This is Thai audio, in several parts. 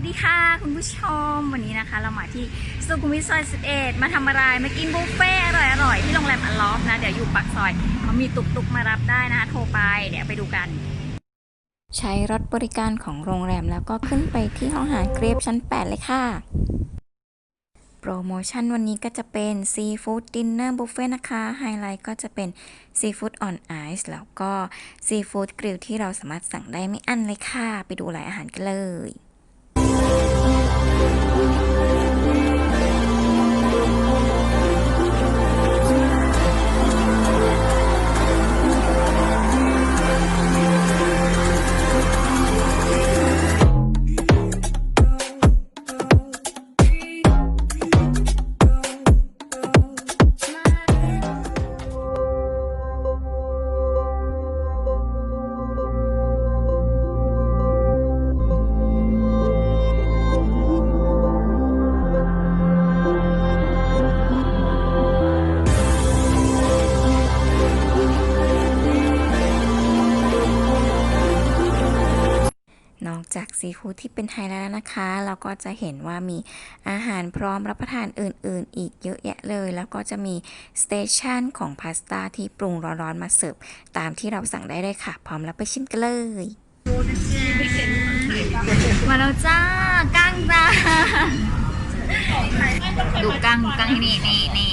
วัสดีค่ะ คุณผู้ชมวันนี้นะคะ เรามาที่สุขุมวิทซอย 11 มาทำอะไรมากินบุฟเฟ่อร่อยๆ ที่โรงแรมอลอฟนะ เดี๋ยวอยู่ปากซอยเขามีตุกตุกๆมารับได้นะคะ โทรไปเดี๋ยวไปดูกัน ใช้รถบริการของโรงแรมแล้วก็ขึ้นไปที่ห้องอาหารเกรฟชั้น 8 เลยค่ะ โปรโมชั่นวันนี้ก็จะเป็นซีฟู้ดดินเนอร์บุฟเฟ่นะคะ ไฮไลท์ก็จะเป็นซีฟู้ดออนไอซ์แล้วก็ซีฟู้ดกริลที่เราสามารถสั่งได้ไม่อั้นเลยค่ะ ไปดูรายอาหารกันเลย 啊。 จากซีฟู้ดที่เป็นไฮไลท์แล้วนะคะ เราก็จะเห็นว่ามีอาหารพร้อมรับประทานอื่น ๆ อีกเยอะแยะเลย แล้วก็จะมีสเตชันของพาสต้าที่ปรุงร้อนๆมาเสิร์ฟตามที่เราสั่งได้เลยค่ะ พร้อมแล้วไปชิมกันเลยมาแล้วจ้ากั้งจ้าดูกั้งกั้งที่นี่นี่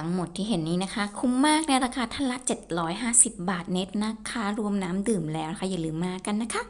ทั้งหมดที่เห็นนี้นะคะ คุ้มมากในราคาท่านละ 750 บาทเน็ตนะคะ รวมน้ำดื่มแล้วนะคะอย่าลืมมากันนะคะ